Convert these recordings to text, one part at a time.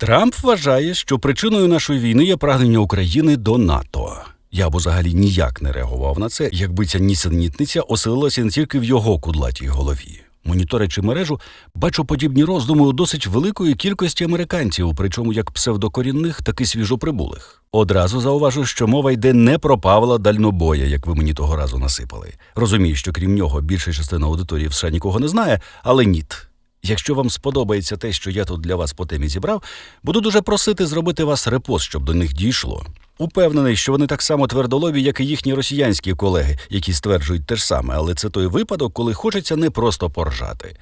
Трамп вважає, що причиною нашої війни є прагнення України до НАТО. Я б взагалі ніяк не реагував на це, якби ця нісенітниця оселилася не тільки в його кудлатій голові. Моніторячи мережу, бачу подібні роздуми у досить великої кількості американців, причому як псевдокорінних, так і свіжоприбулих. Одразу зауважу, що мова йде не про Павла Дальнобоя, як ви мені того разу насипали. Розумію, що крім нього більша частина аудиторії в США нікого не знає, але ніт. Якщо вам сподобається те, що я тут для вас по темі зібрав, буду дуже просити зробити вас репост, щоб до них дійшло. Упевнений, що вони так само твердолобі, як і їхні росіянські колеги, які стверджують те ж саме, але це той випадок, коли хочеться не просто поржати.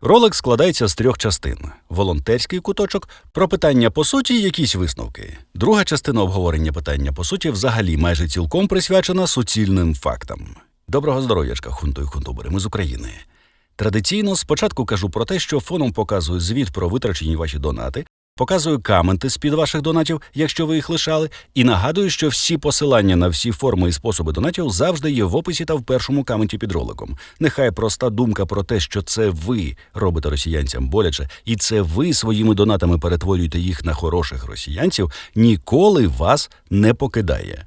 Ролик складається з трьох частин: волонтерський куточок, про питання по суті, якісь висновки. Друга частина обговорення питання по суті взагалі майже цілком присвячена суцільним фактам. Доброго здоров'ячка, хунту і хунтубери, ми з України. Традиційно спочатку кажу про те, що фоном показую звіт про витрачені ваші донати, показую каменти з-під ваших донатів, якщо ви їх лишали, і нагадую, що всі посилання на всі форми і способи донатів завжди є в описі та в першому каменті під роликом. Нехай проста думка про те, що це ви робите росіянцям боляче, і це ви своїми донатами перетворюєте їх на хороших росіянців, ніколи вас не покидає.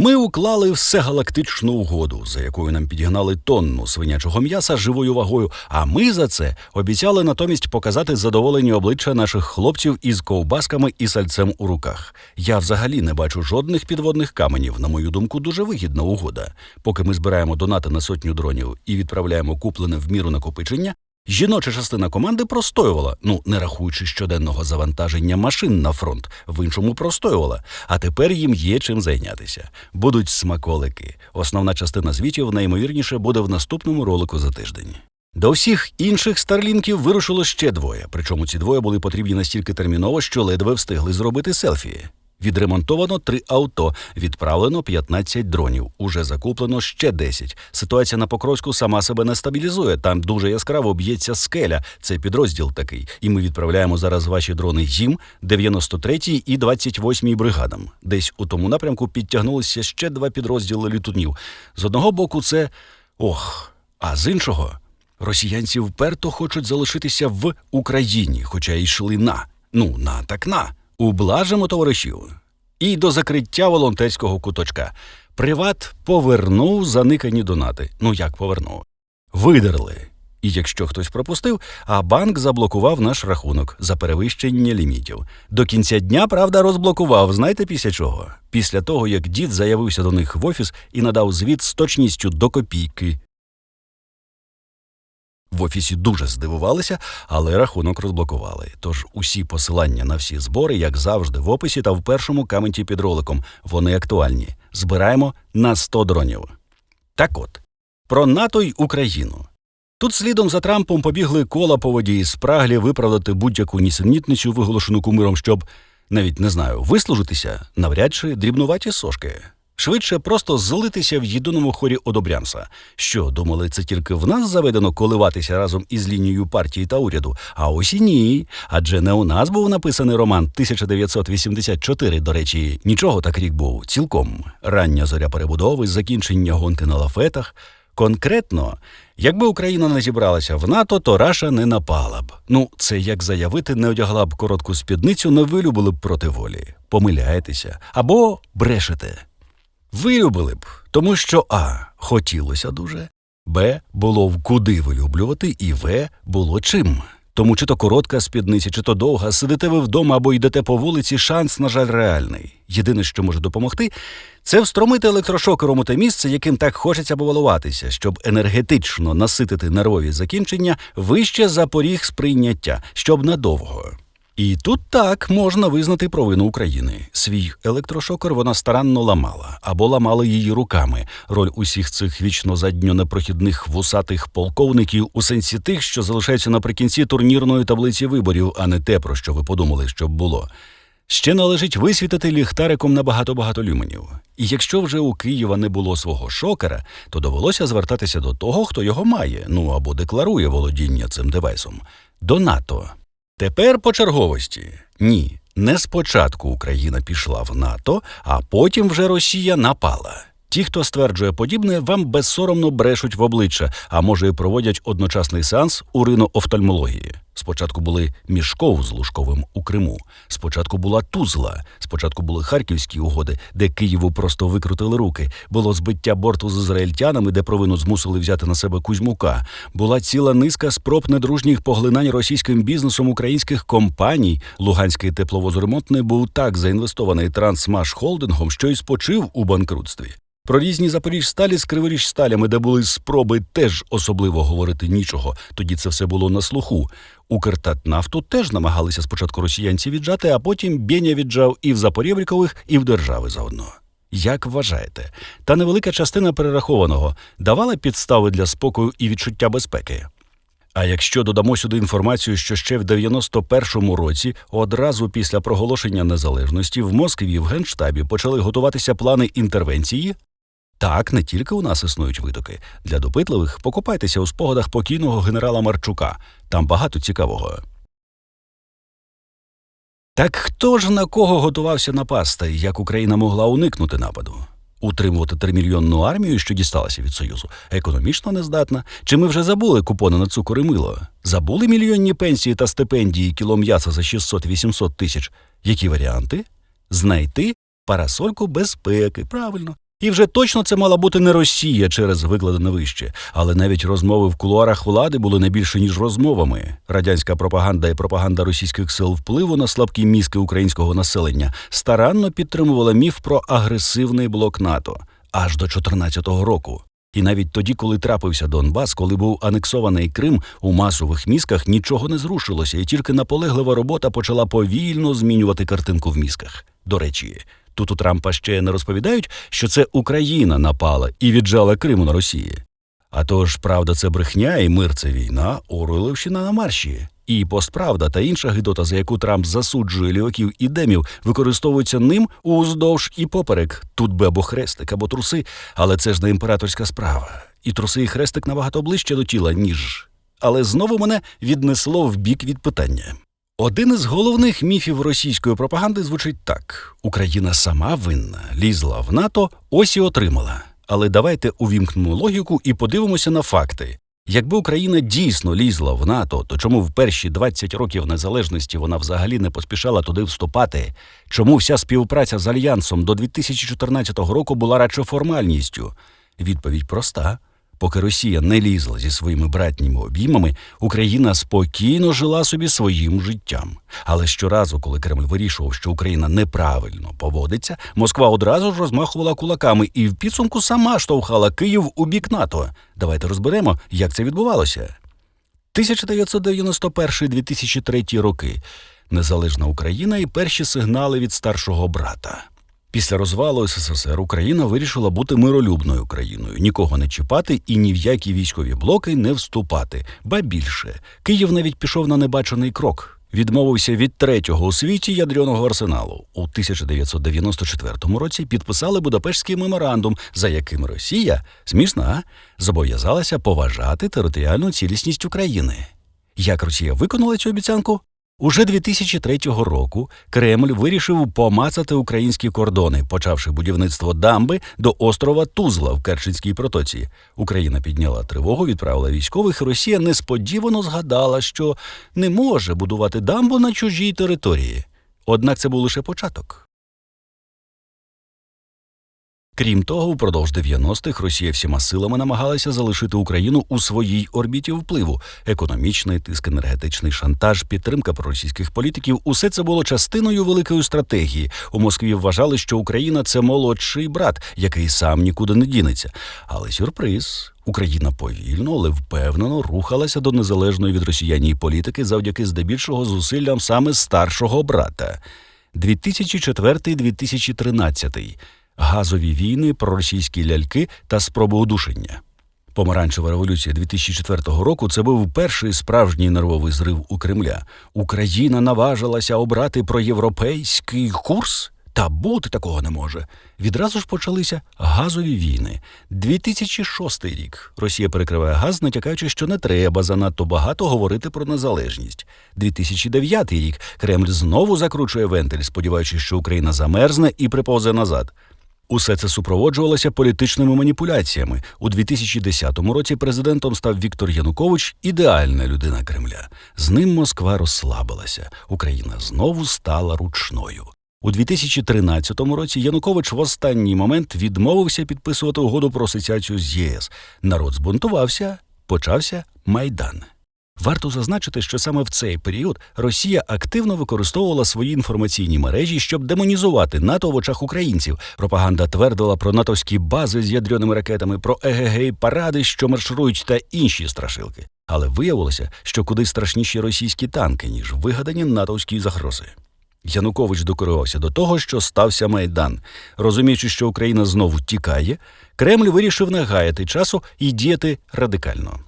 Ми уклали всегалактичну угоду, за якою нам підігнали тонну свинячого м'яса живою вагою. А ми за це обіцяли натомість показати задоволені обличчя наших хлопців із ковбасками і сальцем у руках. Я взагалі не бачу жодних підводних каменів. На мою думку, дуже вигідна угода. Поки ми збираємо донати на сотню дронів і відправляємо куплене в міру накопичення. Жіноча частина команди простоювала, ну не рахуючи щоденного завантаження машин на фронт, в іншому простоювала. А тепер їм є чим зайнятися. Будуть смаколики. Основна частина звітів найімовірніше буде в наступному ролику за тиждень. До всіх інших старлінків вирушило ще двоє. Причому ці двоє були потрібні настільки терміново, що ледве встигли зробити селфі. Відремонтовано три авто, відправлено 15 дронів. Уже закуплено ще 10. Ситуація на Покровську сама себе не стабілізує. Там дуже яскраво б'ється скеля. Це підрозділ такий. І ми відправляємо зараз ваші дрони їм 93-й і 28-й бригадам. Десь у тому напрямку підтягнулися ще два підрозділи літунів. З одного боку, це ох, а з іншого росіянці вперто хочуть залишитися в Україні, хоча йшли на ну на так на. Ублажимо товаришів. І до закриття волонтерського куточка. Приват повернув заникані донати. Ну як повернув? Видерли. І якщо хтось пропустив, а банк заблокував наш рахунок за перевищення лімітів. До кінця дня, правда, розблокував. Знаєте після чого? Після того, як дід заявився до них в офіс і надав звіт з точністю до копійки. В офісі дуже здивувалися, але рахунок розблокували. Тож усі посилання на всі збори, як завжди, в описі та в першому каменті під роликом. Вони актуальні. Збираємо на 100 дронів. Так от, про НАТО й Україну. Тут слідом за Трампом побігли кола по воді спраглі виправдати будь-яку нісенітницю, виголошену кумиром, щоб навіть не знаю, вислужитися навряд чи дрібнуваті сошки. Швидше просто злитися в єдиному хорі одобрямса. Що думали, це тільки в нас заведено коливатися разом із лінією партії та уряду? А ось і ні. Адже не у нас був написаний роман 1984, До речі, нічого так рік був цілком рання зоря перебудови, закінчення гонки на лафетах. Конкретно, якби Україна не зібралася в НАТО, то Раша не напала б. Ну, це як заявити, не одягла б коротку спідницю, не вилюбили б проти волі. Помиляєтеся або брешете. Вилюбили б, тому що А. Хотілося дуже, Б. Було в куди вилюблювати, і В. Було чим. Тому чи то коротка спідниця, чи то довга, сидите ви вдома або йдете по вулиці, шанс, на жаль, реальний. Єдине, що може допомогти, це встромити електрошокером у те місце, яким так хочеться побалуватися, щоб енергетично наситити нервові закінчення вище за поріг сприйняття, щоб надовго. І тут так можна визнати провину України. Свій електрошокер вона старанно ламала або ламала її руками. Роль усіх цих вічно задньо непрохідних вусатих полковників у сенсі тих, що залишаються наприкінці турнірної таблиці виборів, а не те, про що ви подумали, щоб було. Ще належить висвітити ліхтариком на багато-багато люменів. І якщо вже у Києва не було свого шокера, то довелося звертатися до того, хто його має, ну або декларує володіння цим девайсом до НАТО. Тепер по черговості ні, не спочатку Україна пішла в НАТО, а потім вже Росія напала. Ті, хто стверджує подібне, вам безсоромно брешуть в обличчя, а може, і проводять одночасний сеанс урино-офтальмології. Спочатку були Мішков з Лужковим у Криму. Спочатку була Тузла. Спочатку були харківські угоди, де Києву просто викрутили руки. Було збиття борту з ізраїльтянами, де провину змусили взяти на себе Кузьмука. Була ціла низка спроб недружніх поглинань російським бізнесом українських компаній. Луганський тепловозремонтний був так заінвестований Трансмаш Холдингом, що й спочив у банкрутстві. Про різні Запоріжсталі з Криворіжсталями, де були спроби теж особливо говорити нічого. Тоді це все було на слуху. Укртатнафту теж намагалися спочатку росіянці віджати, а потім Бєня віджав і в Запорєбрікових, і в держави заодно. Як вважаєте, та невелика частина перерахованого давала підстави для спокою і відчуття безпеки? А якщо додамо сюди інформацію, що ще в 91-му році, одразу після проголошення незалежності, в Москві в Генштабі почали готуватися плани інтервенції, так, не тільки у нас існують витоки. Для допитливих покупайтеся у спогадах покійного генерала Марчука. Там багато цікавого. Так хто ж на кого готувався напасти, як Україна могла уникнути нападу? Утримувати тримільйонну армію, що дісталася від Союзу, економічно нездатна. Чи ми вже забули купони на цукор і мило? Забули мільйонні пенсії та стипендії кіло м'яса за 600-800 тисяч? Які варіанти? Знайти парасольку безпеки, правильно. І вже точно це мала бути не Росія через викладене вище, але навіть розмови в кулуарах влади були не більше ніж розмовами. Радянська пропаганда і пропаганда російських сил впливу на слабкі мізки українського населення старанно підтримувала міф про агресивний блок НАТО аж до 14-го року. І навіть тоді, коли трапився Донбас, коли був анексований Крим, у масових мізках нічого не зрушилося, і тільки наполеглива робота почала повільно змінювати картинку в мізках. До речі, Тут у Трампа ще не розповідають, що це Україна напала і віджала Криму на Росії. А тож, правда, це брехня, і мир це війна, Оруйловщина на марші. І постправда та інша гидота, за яку Трамп засуджує ліваків і демів, використовуються ним уздовж і поперек. Тут би або хрестик, або труси, але це ж не імператорська справа. І труси і хрестик набагато ближче до тіла, ніж. Але знову мене віднесло в бік від питання. Один із головних міфів російської пропаганди звучить так: Україна сама винна, лізла в НАТО, ось і отримала. Але давайте увімкнемо логіку і подивимося на факти. Якби Україна дійсно лізла в НАТО, то чому в перші 20 років незалежності вона взагалі не поспішала туди вступати? Чому вся співпраця з альянсом до 2014 року була радше формальністю? Відповідь проста. Поки Росія не лізла зі своїми братніми обіймами, Україна спокійно жила собі своїм життям. Але щоразу, коли Кремль вирішував, що Україна неправильно поводиться, Москва одразу ж розмахувала кулаками і в підсумку сама штовхала Київ у бік НАТО. Давайте розберемо, як це відбувалося. 1991-2003 роки незалежна Україна і перші сигнали від старшого брата. Після розвалу СССР Україна вирішила бути миролюбною країною, нікого не чіпати і ні в які військові блоки не вступати. Ба більше Київ навіть пішов на небачений крок. Відмовився від третього у світі ядерного арсеналу. У 1994 році підписали Будапештський меморандум, за яким Росія смішна зобов'язалася поважати територіальну цілісність України. Як Росія виконала цю обіцянку? Уже 2003 року Кремль вирішив помацати українські кордони, почавши будівництво дамби до острова Тузла в Керченській протоці. Україна підняла тривогу, відправила військових. Росія несподівано згадала, що не може будувати дамбу на чужій території. Однак це був лише початок. Крім того, впродовж 90-х Росія всіма силами намагалася залишити Україну у своїй орбіті впливу. Економічний тиск, енергетичний шантаж, підтримка проросійських політиків усе це було частиною великої стратегії. У Москві вважали, що Україна це молодший брат, який сам нікуди не дінеться. Але сюрприз. Україна повільно, але впевнено рухалася до незалежної від росіянії політики завдяки здебільшого зусиллям саме старшого брата. 2004-2013 газові війни, проросійські ляльки та спроби удушення. Помаранчева революція 2004 року це був перший справжній нервовий зрив у Кремля. Україна наважилася обрати проєвропейський курс. Та бути такого не може. Відразу ж почалися газові війни. 2006 рік Росія перекриває газ, натякаючи, що не треба занадто багато говорити про незалежність. 2009 рік Кремль знову закручує вентиль, сподіваючись, що Україна замерзне і приповзе назад. Усе це супроводжувалося політичними маніпуляціями. У 2010 році президентом став Віктор Янукович, ідеальна людина Кремля. З ним Москва розслабилася. Україна знову стала ручною. У 2013 році Янукович в останній момент відмовився підписувати угоду про асоціацію з ЄС. Народ збунтувався, почався майдан. Варто зазначити, що саме в цей період Росія активно використовувала свої інформаційні мережі, щоб демонізувати НАТО в очах українців. Пропаганда твердила про натовські бази з ядреними ракетами, про ЕГГ, паради, що марширують, та інші страшилки. Але виявилося, що куди страшніші російські танки, ніж вигадані натовські загрози. Янукович докорувався до того, що стався майдан. Розуміючи, що Україна знову тікає, Кремль вирішив не гаяти часу і діяти радикально.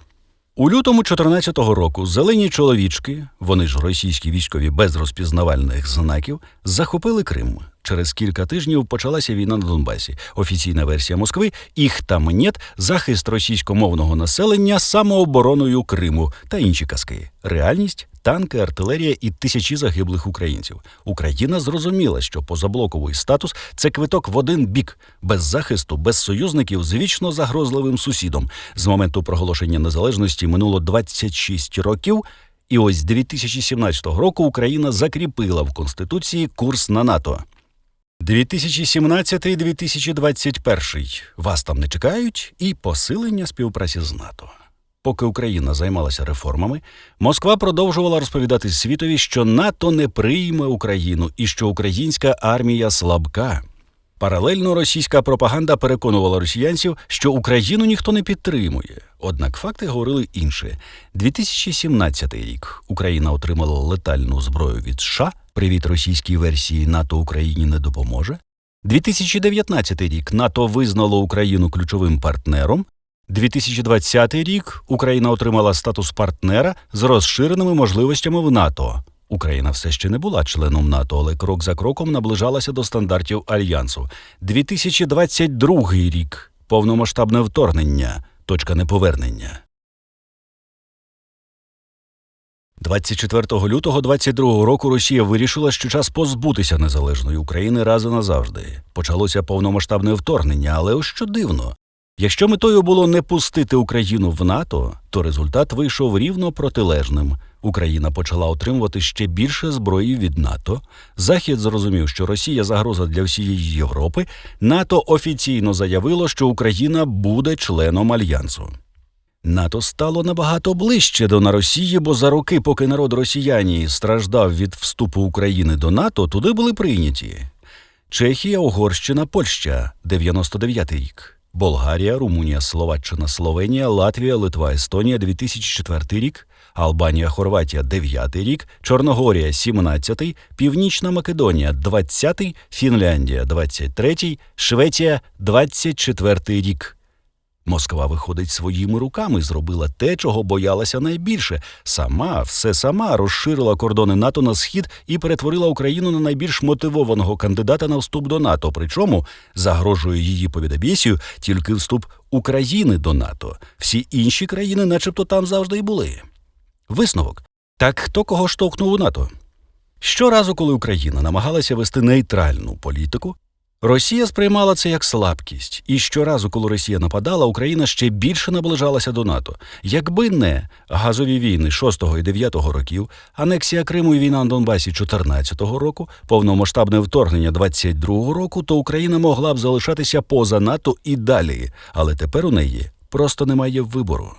У лютому 14-го року зелені чоловічки, вони ж російські військові без розпізнавальних знаків, захопили Крим. Через кілька тижнів почалася війна на Донбасі. Офіційна версія Москви їх там нет, захист російськомовного населення самообороною Криму та інші казки. Реальність танки, артилерія і тисячі загиблих українців. Україна зрозуміла, що позаблоковий статус це квиток в один бік, без захисту, без союзників з вічно загрозливим сусідом. З моменту проголошення незалежності минуло 26 років. І ось 2017 року Україна закріпила в Конституції курс на НАТО. 2017-2021. Вас там не чекають, і посилення співпраці з НАТО. Поки Україна займалася реформами, Москва продовжувала розповідати світові, що НАТО не прийме Україну і що українська армія слабка. Паралельно російська пропаганда переконувала росіянців, що Україну ніхто не підтримує. Однак факти говорили інше. 2017 рік Україна отримала летальну зброю від США. Привіт російській версії НАТО Україні не допоможе. 2019 рік НАТО визнало Україну ключовим партнером. 2020 рік Україна отримала статус партнера з розширеними можливостями в НАТО. Україна все ще не була членом НАТО, але крок за кроком наближалася до стандартів альянсу. 2022 рік повномасштабне вторгнення, точка неповернення. 24 лютого 22 року Росія вирішила, що час позбутися незалежної України раз і назавжди. Почалося повномасштабне вторгнення, але ось що дивно. Якщо метою було не пустити Україну в НАТО, то результат вийшов рівно протилежним. Україна почала отримувати ще більше зброї від НАТО. Захід зрозумів, що Росія загроза для всієї Європи. НАТО офіційно заявило, що Україна буде членом альянсу. НАТО стало набагато ближче до на Росії, бо за роки, поки народ росіяні страждав від вступу України до НАТО, туди були прийняті. Чехія, Угорщина, Польща, 99 рік. Болгарія, Румунія, Словаччина, Словенія, Латвія, Литва, Естонія 2004 рік, Албанія, Хорватія 9 рік, Чорногорія 17-й, Північна Македонія 20-й, Фінляндія 23-й, Швеція 24-й рік. Москва виходить своїми руками, зробила те, чого боялася найбільше. Сама, все сама розширила кордони НАТО на схід і перетворила Україну на найбільш мотивованого кандидата на вступ до НАТО. Причому загрожує її повідомісію тільки вступ України до НАТО. Всі інші країни, начебто, там завжди й були. Висновок так хто кого штовхнув у НАТО? Щоразу, коли Україна намагалася вести нейтральну політику, Росія сприймала це як слабкість, і щоразу, коли Росія нападала, Україна ще більше наближалася до НАТО. Якби не газові війни 6 і 9 років, анексія Криму і війна на Донбасі 14 року, повномасштабне вторгнення 22 року, то Україна могла б залишатися поза НАТО і далі, але тепер у неї просто немає вибору.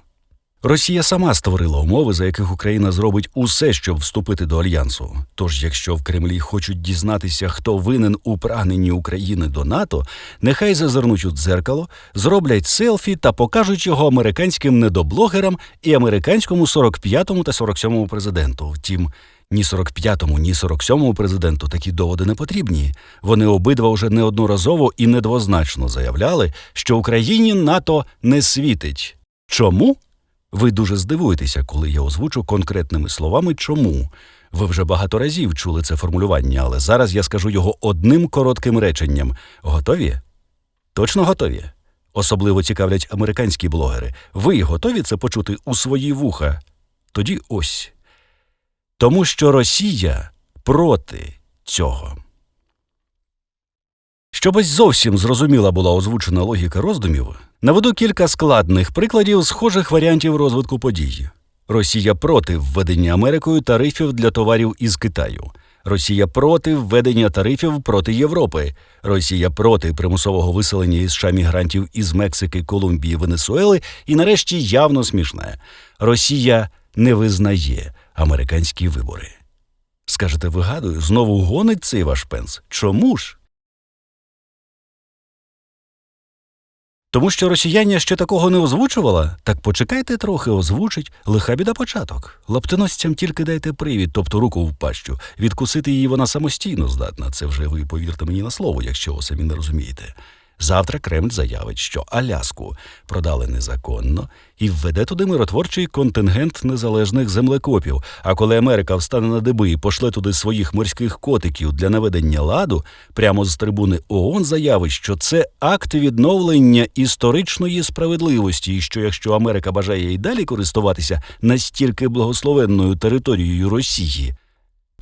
Росія сама створила умови, за яких Україна зробить усе, щоб вступити до альянсу. Тож, якщо в Кремлі хочуть дізнатися, хто винен у прагненні України до НАТО, нехай зазирнуть у дзеркало, зроблять селфі та покажуть його американським недоблогерам і американському 45-му та 47-му президенту. Втім. Ні 45-му, ні 47-му президенту такі доводи не потрібні. Вони обидва вже неодноразово і недвозначно заявляли, що Україні НАТО не світить. Чому? Ви дуже здивуєтеся, коли я озвучу конкретними словами, чому. Ви вже багато разів чули це формулювання, але зараз я скажу його одним коротким реченням. Готові? Точно готові? Особливо цікавлять американські блогери. Ви готові це почути у свої вуха? Тоді ось. Тому що Росія проти цього. Щоб ось зовсім зрозуміла була озвучена логіка роздумів, наведу кілька складних прикладів схожих варіантів розвитку подій. Росія проти введення Америкою тарифів для товарів із Китаю. Росія проти введення тарифів проти Європи. Росія проти примусового виселення із США мігрантів із Мексики, Колумбії, Венесуели. І нарешті явно смішне. Росія не визнає американські вибори. Скажете, вигадую, знову гонить цей ваш пенс. Чому ж? Тому що росіяння ще такого не озвучувала? Так почекайте трохи, озвучить. Лиха біда початок. Лаптеносцям тільки дайте привід, тобто руку в пащу. Відкусити її вона самостійно здатна. Це вже ви повірте мені на слово, якщо самі не розумієте. Завтра Кремль заявить, що Аляску продали незаконно і введе туди миротворчий контингент незалежних землекопів. А коли Америка встане на диби і пошле туди своїх морських котиків для наведення ладу, прямо з трибуни ООН заявить, що це акт відновлення історичної справедливості, і що якщо Америка бажає і далі користуватися настільки благословенною територією Росії,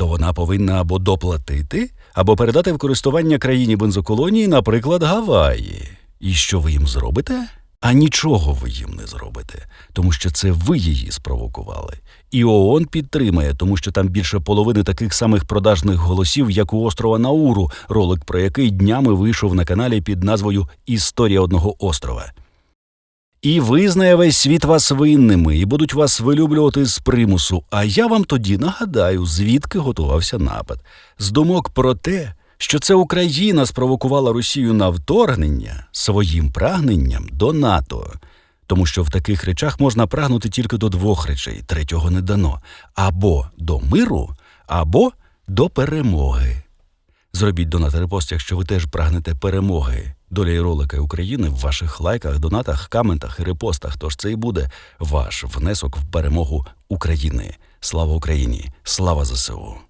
то вона повинна або доплатити, або передати в користування країні бензоколонії, наприклад, Гаваї. І що ви їм зробите? А нічого ви їм не зробите, тому що це ви її спровокували. І ООН підтримає, тому що там більше половини таких самих продажних голосів, як у острова Науру, ролик про який днями вийшов на каналі під назвою Історія одного острова. І визнає весь світ вас винними, і будуть вас вилюблювати з примусу. А я вам тоді нагадаю, звідки готувався напад. З думок про те, що це Україна спровокувала Росію на вторгнення своїм прагненням до НАТО. Тому що в таких речах можна прагнути тільки до двох речей, третього не дано або до миру, або до перемоги. Зробіть донат репост, якщо ви теж прагнете перемоги. Доля і ролики України в ваших лайках, донатах, каментах і репостах. Тож це і буде ваш внесок в перемогу України. Слава Україні! Слава ЗСУ!